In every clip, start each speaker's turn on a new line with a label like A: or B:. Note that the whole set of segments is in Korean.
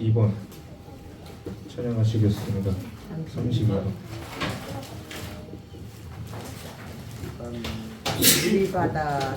A: 2번 찬양하시겠습니다. 32번. 32번. 음, 바다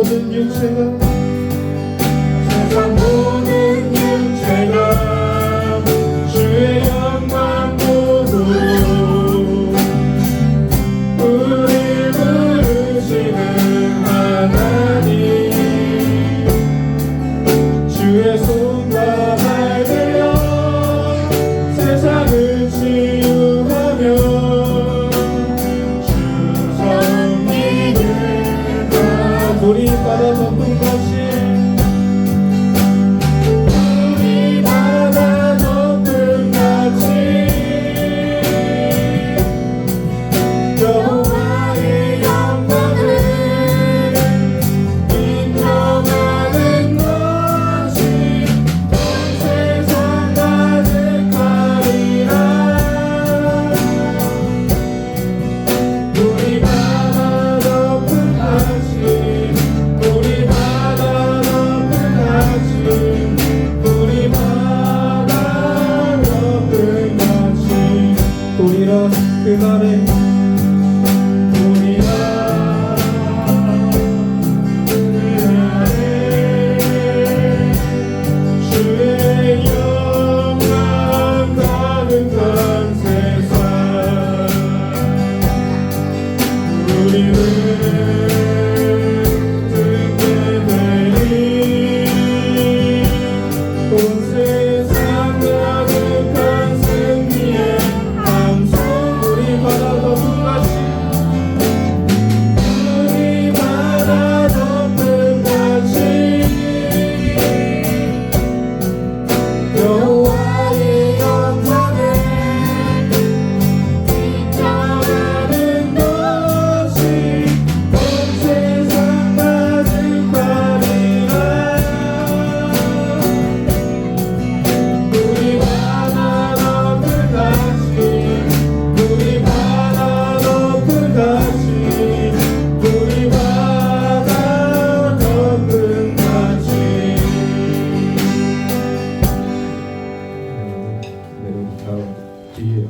A: Dağların yükselen Kırar, kırar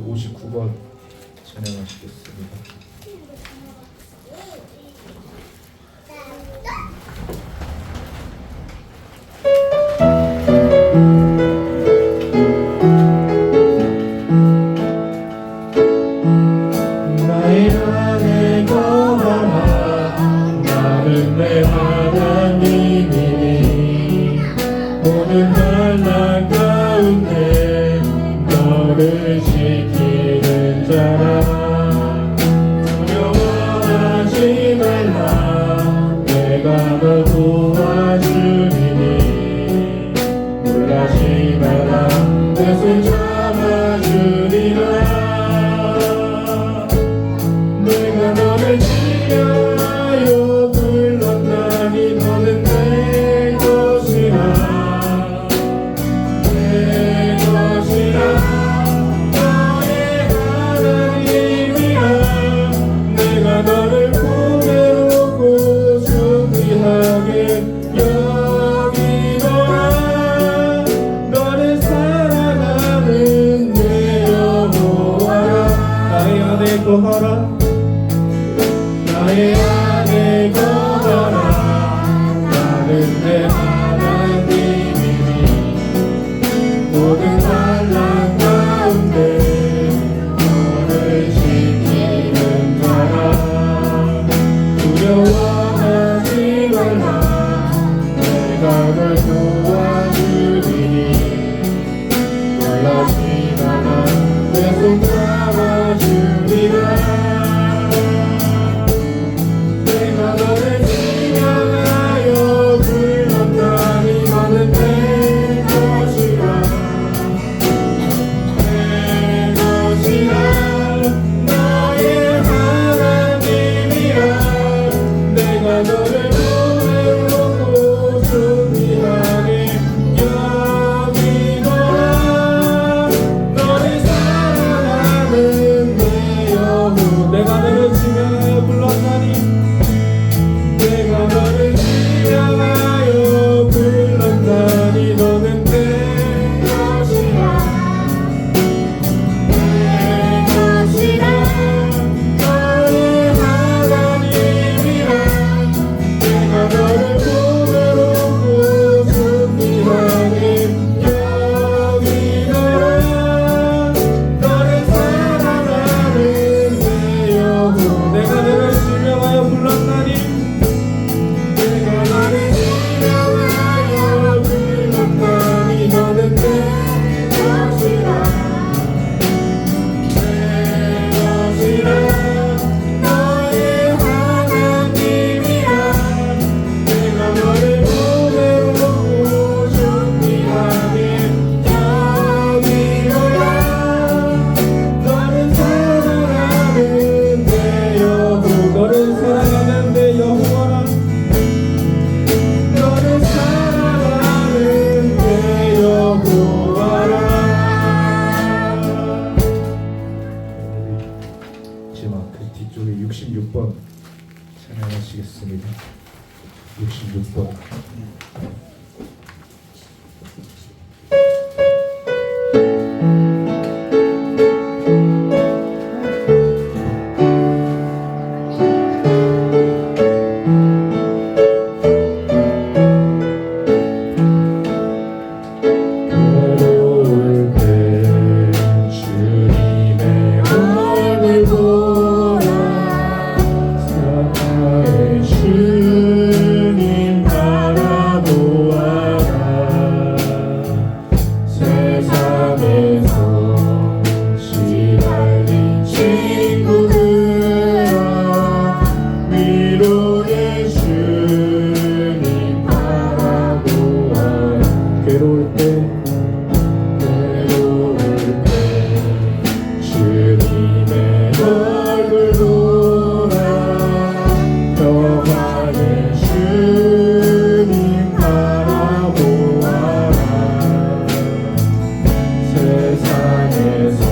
A: 59번 찬양하시겠습니다. Yeah. 없지만 그 뒤쪽에 66번 찬양하시겠습니다. 66번. His son is